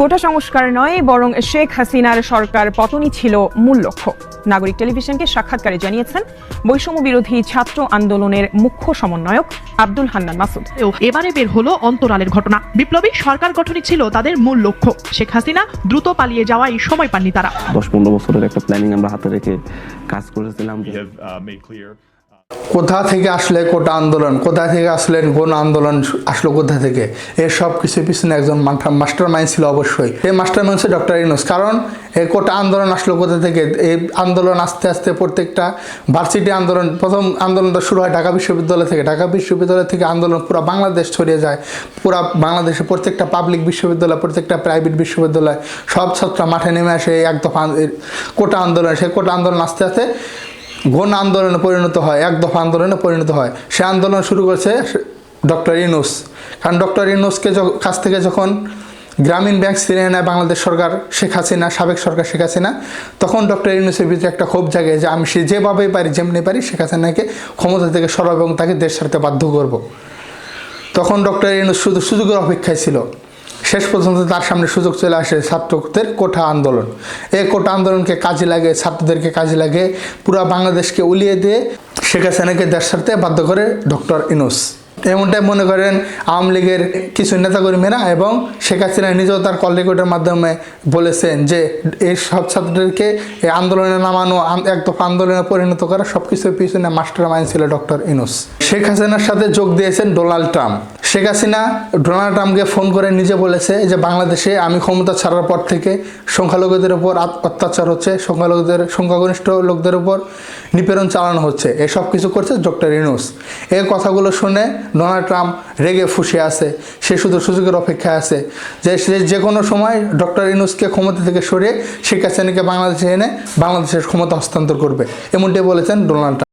কোটা সংস্কার নয় বরং শেখ হাসিনার সরকার পতনই ছিল মূল লক্ষ্য। নাগরিক টেলিভিশনকে সাক্ষাৎকারে জানিয়েছেন বৈষম্য বিরোধী ছাত্র আন্দোলনের মুখ্য সমন্বয়ক আব্দুল হান্নান মাসুদ। ও এবারে বের হলো অন্তরালের ঘটনা। বিপ্লবী সরকার গঠনই ছিল তাদের মূল লক্ষ্য। শেখ হাসিনা দ্রুত পালিয়ে যাওয়ায় সময় পাননি তারা। দশ পনেরো বছরের একটা প্ল্যানিং আমরা হাতে রেখে কাজ করেছিলাম। কোথা থেকে আসলে কোটা আন্দোলন? কোথা থেকে আসলেন গণ আন্দোলন আসলো কোথা থেকে? এর সব কিছু পিছনে একজন মাস্টার মাইন্ড ছিল অবশ্যই। এই মাস্টার মাইন্ড ছিল ডক্টর ইনুস কারণ এই কোটা আন্দোলন আসলো কোথা থেকে? এই আন্দোলন আস্তে আস্তে প্রত্যেকটা ভার্সিটি আন্দোলন, প্রথম আন্দোলনটা শুরু হয় ঢাকা বিশ্ববিদ্যালয় থেকে। ঢাকা বিশ্ববিদ্যালয় থেকে আন্দোলন পুরো বাংলাদেশ ছড়িয়ে যায়। পুরো বাংলাদেশে প্রত্যেকটা পাবলিক বিশ্ববিদ্যালয়, প্রত্যেকটা প্রাইভেট বিশ্ববিদ্যালয় সব ছাত্র মাঠে নেমে আসে এক দফা কোটা আন্দোলন। সেই কোটা আন্দোলন আস্তে আস্তে গণ আন্দোলনে পরিণত হয়, এক দফা আন্দোলনে পরিণত হয়। সে আন্দোলন শুরু করেছে ডক্টর ইনুস কারণ ডক্টর ইনুসকে কাছ থেকে যখন গ্রামীণ ব্যাংক ছিনিয়ে নেয় বাংলাদেশ সরকার শেখ হাসিনা, সাবেক সরকার শেখ হাসিনা, তখন ডক্টর ইনুসের ভিতরে একটা ক্ষোভ জাগে যে আমি সে যেভাবেই পারি, যেমনি পারি, শেখ হাসিনাকে ক্ষমতা থেকে সরাব এবং তাকে দেশ ছাড়তে বাধ্য করব। তখন ডক্টর ইনুস শুধু সুযোগের অপেক্ষায় ছিল। শেষ পর্যন্ত তার সামনে সুযোগ চলে আসে ছাত্রদের কোঠা আন্দোলন। এই কোঠা আন্দোলনকে কাজে লাগে ছাত্রদেরকে কাজে লাগে পুরো বাংলাদেশকে উলিয়ে দিয়ে শেখ হাসিনাকে দেশ ছাড়তে বাধ্য করে ডক্টর ইনুস এমনটাই মনে করেন আওয়ামী লীগের কিছু নেতাকর্মীরা এবং শেখ হাসিনা নিজেও তার কল মাধ্যমে বলেছেন যে এই সব ছাত্রদেরকে এই আন্দোলনে নামানো, এক দফা আন্দোলনে পরিণত করা সব কিছুর পিছনে মাস্টার মাইন্ড ছিল ডক্টর ইনুস শেখ হাসিনার সাথে যোগ দিয়েছেন Donald Trump. Sheikh Hasina Donald ট্রাম্পকে ফোন করে নিজে বলেছে যে বাংলাদেশে আমি ক্ষমতা ছাড়ার পর থেকে সংখ্যালঘুদের উপর অত্যাচার হচ্ছে, সংখ্যালঘুদের, সংখ্যাগরিষ্ঠ লোকদের উপর নিপীড়ন চালানো হচ্ছে। এসব কিছু করছে ডক্টর ইনুস এই কথাগুলো শুনে ডোনাল্ড ট্রাম্প রেগে ফুসে আছে। সে শুধু সুযোগের অপেক্ষায় আছে। যে সে যে কোনো সময় ডক্টর ইনুসকে ক্ষমতা থেকে সরিয়ে শেখ হাসিনাকে বাংলাদেশে এনে বাংলাদেশের ক্ষমতা হস্তান্তর করবে। এমনটি বলেছেন ডোনাল্ড ট্রাম্প।